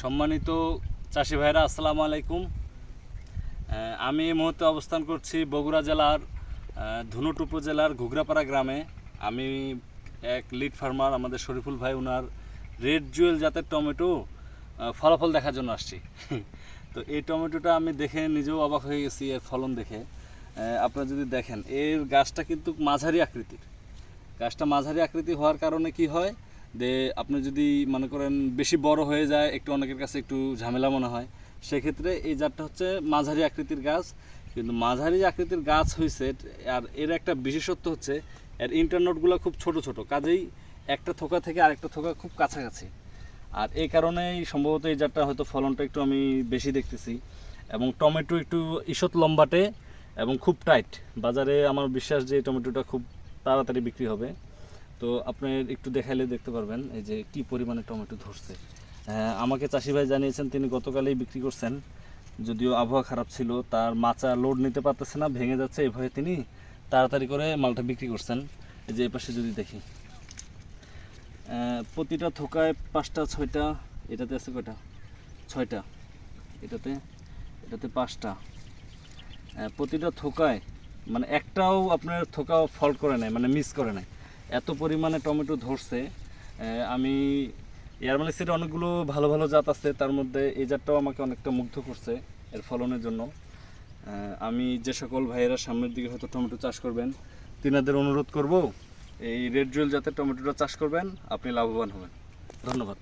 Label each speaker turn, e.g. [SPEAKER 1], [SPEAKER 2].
[SPEAKER 1] সম্মানিত চাষি ভাইরা আসসালামু আলাইকুম। আমি এই মুহূর্তে অবস্থান করছি বগুড়া জেলার ধুনট উপজেলার ঘুগরাপাড়া গ্রামে। আমি এক লিড ফার্মার, আমাদের শরীফুল ভাই ওনার রেড জুয়েল জাতের টমেটো ফলাফল দেখার জন্য আসছি। তো এই টমেটোটা আমি দেখে নিজেও অবাক হয়ে গেছি, এর ফলন দেখে। আপনারা যদি দেখেন, এর গাছটা কিন্তু মাঝারি আকৃতির। গাছটা মাঝারি আকৃতি হওয়ার কারণে কি হয়? যে আপনি যদি মনে করেন বেশি বড় হয়ে যায়, একটু অনেকের কাছে একটু ঝামেলা মনে হয়, সেক্ষেত্রে এই জাতটা হচ্ছে মাঝারি আকৃতির গাছ। কিন্তু মাঝারি আকৃতির গাছ হয়েছে আর এর একটা বিশেষত্ব হচ্ছে, এর ইন্টারনোটগুলো খুব ছোট ছোট, কাজেই একটা থোকা থেকে আরেকটা থোকা খুব কাছাকাছি। আর এই কারণেই সম্ভবত এই জাতটা হয়তো ফলনটা একটু আমি বেশি দেখতেছি। এবং টমেটো একটু ঈষৎ লম্বাটে এবং খুব টাইট। বাজারে আমার বিশ্বাস যে টমেটোটা খুব তাড়াতাড়ি বিক্রি হবে। তো আপনি একটু দেখাইলে দেখতে পারবেন, এই যে কি পরিমাণে টমেটো ধরছে। আমাকে চাষি ভাই জানিয়েছেন, তিনি গতকালেই বিক্রি করছেন। যদিও আবহাওয়া খারাপ ছিল, তার মাচা লোড নিতে পারতেছে না, ভেঙে যাচ্ছে এভাবে তিনি তাড়াতাড়ি করে মালটা বিক্রি করছেন। এই যে এই পাশে যদি দেখি। প্রতিটা থোকায় পাঁচটা, ছয়টা, এটাতে আছে কয়টা? ছয়টা। এটাতে এটাতে পাঁচটা। প্রতিটা থোকায় মানে একটাও আপনার থোকা ফল্ট করে নাই মানে মিস করে নাই। এত পরিমাণে টমেটো ধরছে আমি এয়ারমালিক্সের অনেকগুলো ভালো ভালো জাত আছে, তার মধ্যে এই জাতটাও আমাকে অনেকটা মুগ্ধ করছে এর ফলনের জন্য। আমি যে সকল ভাইয়েরা সামনের দিকে হয়তো টমেটো চাষ করবেন, তিনাদের অনুরোধ করব, এই রেড জুয়েল জাতের টমেটোটা চাষ করবেন, আপনি লাভবান হবেন। ধন্যবাদ।